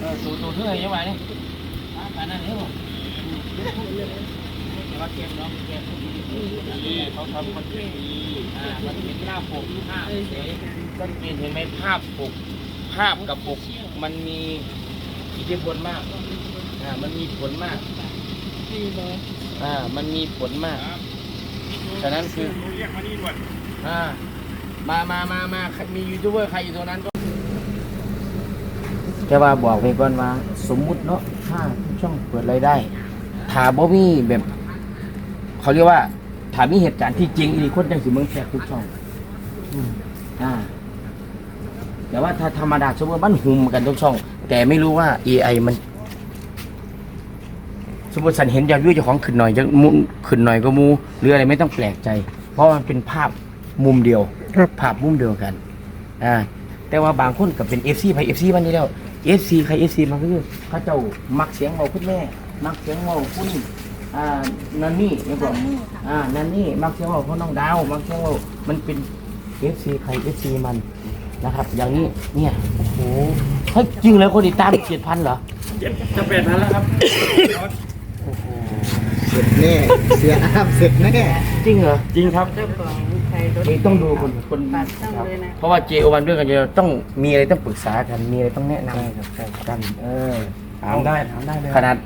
เออตัวตัวเท่าไหร่ยังไงนี่ปนนั้นเด้อบ่ว่าเก็บเนาะเก็บนี่เขาทำคอนเทนต์ดีอ่ามันเป็นหน้าปกภาพเฉยสังเกตเห็นไหมภาพปก ภาพกับปก มันมีอิทธิพลมาก อ่า มันมีผลมาก อ่า มันมีผลมาก ฉะนั้นคือ เรียกมานี่ด่วนอ่า มามามามามียูทูบเบอร์ใครอยู่ตรงนั้นก็ แค่ว่าบอกไปก่อนว่า สมมุติเนาะถ้าช่องเปิดรายได้ถ้าบ่มีแบบเขาเรียกว่าถ้ามีเหตุการณ์ที่จริงอีหลีคนจังสิเมืองแขกทุกช่องอืมอ่าแต่ว่าถ้าธรรมดาสมมติมันหุมกันทุกช่อง แต่ไม่รู้ว่า AI มัน สมมติสันเห็นยอดวิวเจ้าของขึ้นหน่อยจะมุขึ้นหน่อยก็มูหรืออะไรไม่ต้องแปลกใจ เพราะมันเป็นภาพมุมเดียวครับภาพมุมเดียวกัน อ่า แต่ว่าบางคนก็เป็น FC ไป FC มันนี่แล้ว FC ใคร FC มันก็คือเขาเจ้ามักเสียงเบาคุณแม่ มักเสียงเบาคุณอ่านันนี่ยังบอกอ่านันนี่มักเสียงเบาคุณน้องดาวมักเสียงเบามันเป็น FC ใคร FC มันนะครับ อย่างนี้เนี่ยโอ้โหเฮ้ยจริงเลยคนติดตามเจ็ดพันเหรอจะเป็นพันแล้วครับ เสร็จแน่ เสียอ้ามเสร็จแน่ จริงเหรอจริงครับ เจ้าของใค รรถนี่ต้องดูคนคนปัดต้องเลยนะ เพราะว่าเจโอวันด้วยกันเราต้องมีอะไรต้องปรึกษากันมีอะไรต้องแนะนำกัน เออถามได้ถามได้เลย ขนาด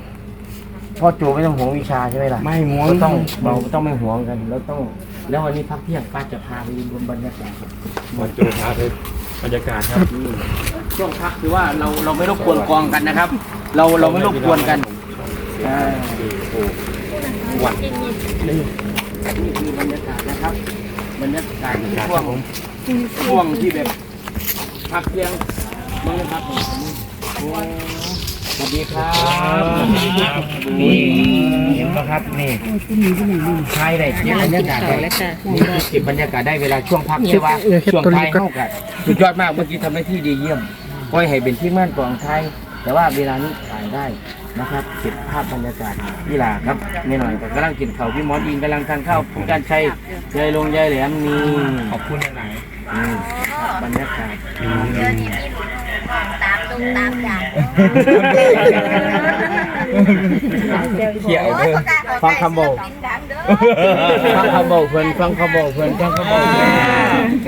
พ่อโจไม่ต้องห่วงวิชาใช่ไหมล่ะไม่หวงก็ต้องเราต้องไม่ห่วงกันแล้วต้อง แล้ววันนี้พักเที่ยงป้าจะพาไปดูบรรยากาศมาโจพาไปบรรยากาศครับช่วงพักคือว่าเราเราไม่รบกวนกองกันนะครับ เราเราไม่รบกวนกันอ่า วันนี่คือบรรยากาศนะครับ บรรยากาศช่วงช่วงที่แบบพักเที่ยงมื้อครับผมโอ้สวัสดีครับนี่เห็นปะครับนี่ใช่ได้เก็บบรรยากาศได้นี่คือเก็บบรรยากาศได้เวลาช่วงพักใช่ปะช่วงท้ายเข้ากันสุดยอดมากเมื่อกี้ทำหน้าที่ดีเยี่ยมก้อยให้เป็นที่มั่นกองไทย แต่ว่าเวลานี้ถ่ายได้นะครับเก็บภาพบรรยากาศนี่ล่ะครับนี่หน่อยก็กำลังกินข้าวพี่หมอนอิงกำลังทานข้าวพี่การชัยยายลงยายแหลมนี่ขอบคุณหลายนี่บรรยากาศเดี๋ยวนี้มีตามตรงตามอย่างเขียวโอ้ยเด้อเขาได้เขาฟังได้คำบอกศิลปินดังเด้อฟังคำบอกเพื่อนฟังคำบอกเพื่อนฟังคำบอกเพื่อนเ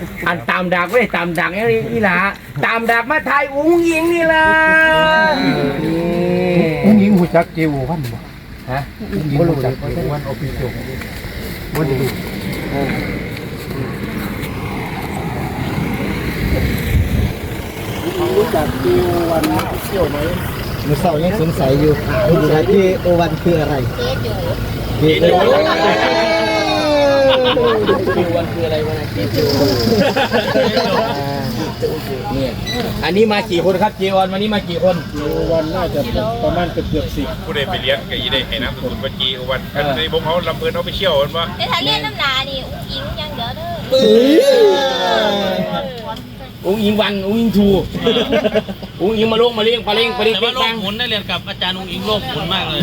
อออันตามดักไม่ได้ตามดักนี่นี่ล่ะตามดักมาไทยอุ้งยิงนี่ล่ะผู้หญิงหูจักเจววันบ่ฮะผู้หญิงหูจักเจววันเอาไปจบวันนี้รู้จักเจววันเที่ยวไหมมือเสายังสงสัยอยู่คุณอยู่นะที่โอวันคืออะไรเจ๊จูเจว คิววันคืออะไรวะนะคิวเนี่ยอันนี้มากี่คนครับจีวอนวันนี้มากี่คนเจววันน่าจะประมาณเกือบเกือบสิบผู้ใดไปเลี้ยงก็ยีได้ให้น้ำสุดบัญชีวันกันในบงเขาลำเพลินเขาไปเชี่ยวกันว่าแต่ถ้าเรียนน้ำหนานี่อุ้งอิงยังเด้อเด้ออุ้งยิงวันอุ้งยิงทูอุ้งยิงมาลงมาเลี้ยงปลาเลี้ยงปลาเลี้ยงแต่ปิ๊ว่ากโลปักงหมุนได้เรียนกับอาจารย์องค์อิงโลกหมุนมากเลย